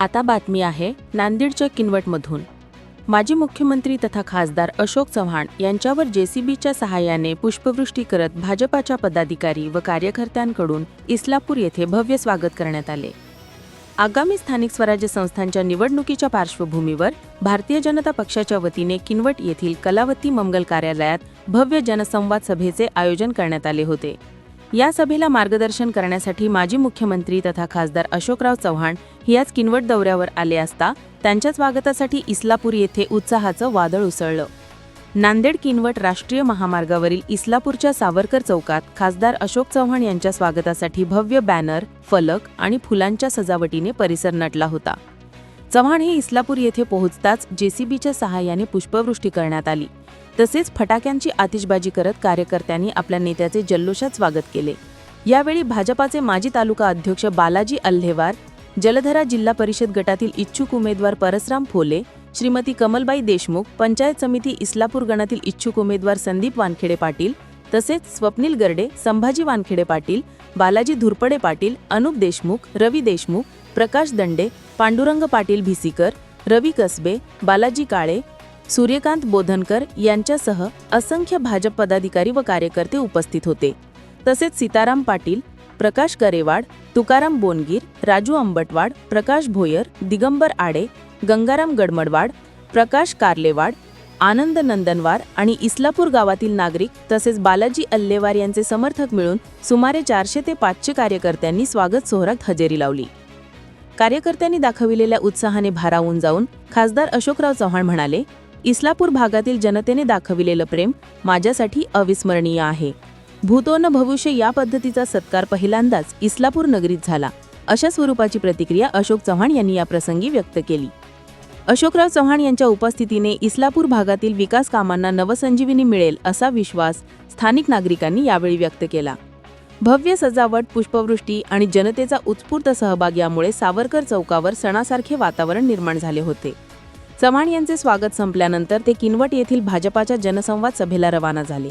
आता बातमी आहे नांदेडच्या किनवटमधून. माजी मुख्यमंत्री तथा खासदार अशोक चव्हाण यांच्यावर जेसीबीच्या सहाय्याने पुष्पवृष्टी करत भाजपाच्या पदाधिकारी व कार्यकर्त्यांकडून इस्लापूर येथे भव्य स्वागत करण्यात आले. आगामी स्थानिक स्वराज्य संस्थांच्या निवडणुकीच्या पार्श्वभूमीवर भारतीय जनता पक्षाच्या वतीने किनवट येथील कलावती मंगल कार्यालयात भव्य जनसंवाद सभेचे आयोजन करण्यात आले होते. या सभेला मार्गदर्शन करण्यासाठी माजी मुख्यमंत्री तथा खासदार अशोकराव चव्हाण याच किनवट दौऱ्यावर आले असता त्यांच्या स्वागतासाठी इस्लापूर येथे उत्साहाचं वादळ उसळलं. नांदेड किनवट राष्ट्रीय महामार्गावरील इस्लापूरच्या सावरकर चौकात खासदार अशोक चव्हाण यांच्या स्वागतासाठी भव्य बॅनर फलक आणि फुलांच्या सजावटीने परिसर नटला होता. चव्हाण हे इस्लापूर येथे पोहोचताच जेसीबीच्या सहाय्याने पुष्पवृष्टी करण्यात आली. तसेच फटाक्यांची आतिषबाजी करत कार्यकर्त्यांनी आपल्या नेत्याचे जल्लोषात स्वागत केले. यावेळी भाजपाचे माजी तालुका अध्यक्ष बालाजी अल्हेवार जलधरा जिल्हा परिषद गटातील इच्छुक उमेदवार परसराम फोले श्रीमती कमलबाई देशमुख पंचायत समिती इस्लापूर गणातील इच्छुक उमेदवार संदीप वानखेडे पाटील तसेच स्वप्नील गर्डे संभाजी वानखेडे पाटील बालाजी धुरपडे पाटील अनुप देशमुख रवी देशमुख प्रकाश दंडे पांडुरंग पाटील भिसीकर रवी कसबे बालाजी काळे सूर्यकांत बोधनकर यांच्यासह असंख्य भाजप पदाधिकारी व कार्यकर्ते उपस्थित होते. तसेच सीताराम पाटील प्रकाश गरेवाड तुकाराम बोनगीर राजू अंबटवाड प्रकाश भोयर दिगंबर आडे गंगाराम गडमडवाड प्रकाश कार्लेवाड आनंद नंदनवार आणि इस्लापूर गावातील नागरिक तसेच बालाजी अल्लेवार यांचे समर्थक मिळून सुमारे चारशे ते पाचशे कार्यकर्त्यांनी स्वागत सोहरात हजेरी लावली. कार्यकर्त्यांनी दाखविलेल्या उत्साहाने भारावून जाऊन खासदार अशोकराव चव्हाण म्हणाले इस्लापूर भागातील जनतेने दाखविलेलं प्रेम माझ्यासाठी अविस्मरणीय आहे. भूतोन भविष्य या पद्धतीचा सत्कार पहिल्यांदाच इस्लापूर नगरीत झाला. अशा स्वरूपाची प्रतिक्रिया अशोक चव्हाण यांनी या प्रसंगी व्यक्त केली. अशोकराव चव्हाण यांच्या उपस्थितीने इस्लापूर भागातील विकास कामांना नवसंजीवनी मिळेल असा विश्वास स्थानिक नागरिकांनी यावेळी व्यक्त केला. भव्य सजावट पुष्पवृष्टी आणि जनतेचा उत्स्फूर्त सहभाग यामुळे सावरकर चौकावर सणासारखे वातावरण निर्माण झाले होते. चव्हाण यांचे स्वागत संपल्यानंतर ते किनवट येथील भाजपाच्या जनसंवाद सभेला रवाना झाले.